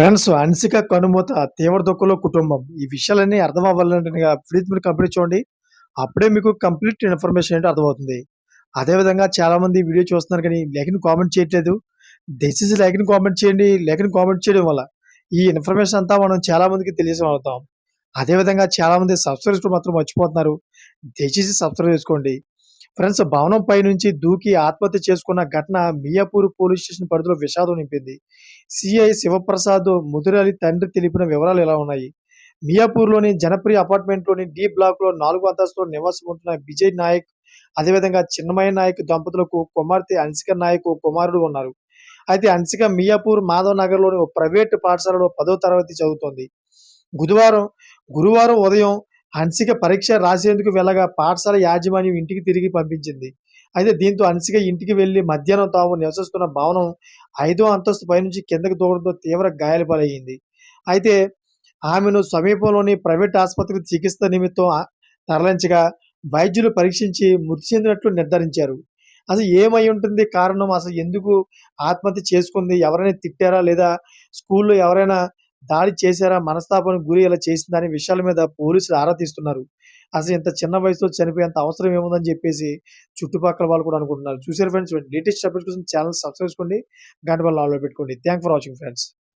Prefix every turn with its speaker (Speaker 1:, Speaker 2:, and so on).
Speaker 1: Friends Hansika కనుమూత తీవ్ర దుఃఖంలో కుటుంబం. ఈ విషయాలన్నీ అర్థం అవ్వాలంటే ప్లీజ్ మీరు కంప్లీట్ చూడండి. అప్పుడే మీకు కంప్లీట్ ఇన్ఫర్మేషన్ ఏంటో అర్థమవుతుంది. అదేవిధంగా చాలామంది వీడియో చూస్తున్నారు కానీ లేఖని కామెంట్ చేయట్లేదు. దయచేసి లేఖని కామెంట్ చేయండి. లేఖని కామెంట్ చేయడం వల్ల ఈ ఇన్ఫర్మేషన్ అంతా మనం చాలామందికి తెలియజేయగలుగుతాం. అదేవిధంగా చాలామంది సబ్స్క్రైబ్ మాత్రం మర్చిపోతున్నారు. దయచేసి సబ్స్క్రైబ్ చేసుకోండి. ఫ్రెండ్స్ భవనం పై నుంచి దూకి ఆత్మహత్య చేసుకున్న ఘటన మియాపూర్ పోలీస్ స్టేషన్ పరిధిలో విషాదం నింపింది. సిఐ శివప్రసాద్ ముదిరాలి తండ్రి తెలిపిన వివరాలు ఎలా ఉన్నాయి? మియాపూర్లోని జనప్రియ అపార్ట్మెంట్లోని డి బ్లాక్లో నాలుగు అంతస్తులో నివాసం ఉంటున్న విజయ్ నాయక్ అదేవిధంగా చిన్నమయ్య నాయక్ దంపతులకు కుమార్తె హన్సిక నాయక్ కుమారుడు ఉన్నారు. అయితే హన్సిక మియాపూర్ మాధవ్ నగర్లోని ఓ ప్రైవేటు పాఠశాలలో పదో తరగతి చదువుతోంది. బుధవారం గురువారం ఉదయం హన్సిక పరీక్ష రాసేందుకు వెళ్ళగా పాఠశాల యాజమాన్యం ఇంటికి తిరిగి పంపించింది. అయితే దీంతో హన్సిక ఇంటికి వెళ్ళి మధ్యాహ్నం తాము నివసిస్తున్న భవనం ఐదో అంతస్తు పైనుంచి కిందకు దూకడంతో తీవ్ర గాయాల పాలయ్యింది అయితే ఆమెను సమీపంలోని ప్రైవేట్ ఆసుపత్రికి చికిత్స నిమిత్తం తరలించగా వైద్యులు పరీక్షించి మృతి చెందినట్లు నిర్ధారించారు. అసలు ఏమై ఉంటుంది కారణం? అసలు ఎందుకు ఆత్మహత్య చేసుకుంది? ఎవరైనా తిట్టారా? లేదా స్కూల్లో ఎవరైనా దాడి చేశారా మనస్తాపానికి గురి ఇలా చేసిందని విషయాల మీద పోలీసులు ఆరా తీస్తున్నారు. అసలు ఇంత చిన్న వయసులో చనిపోయేంత అవసరం ఏముందని చెప్పేసి చుట్టుపక్కల వాళ్ళు కూడా అనుకుంటున్నారు. చూసారు ఫ్రెండ్స్ లేటెస్ట్ అప్డేట్స్ కోసం ఛానల్ సబ్స్క్రైబ్ చేసుకోండి. గంట వల్ల ఆల్లో పెట్టుకోండి. Thank for watching friends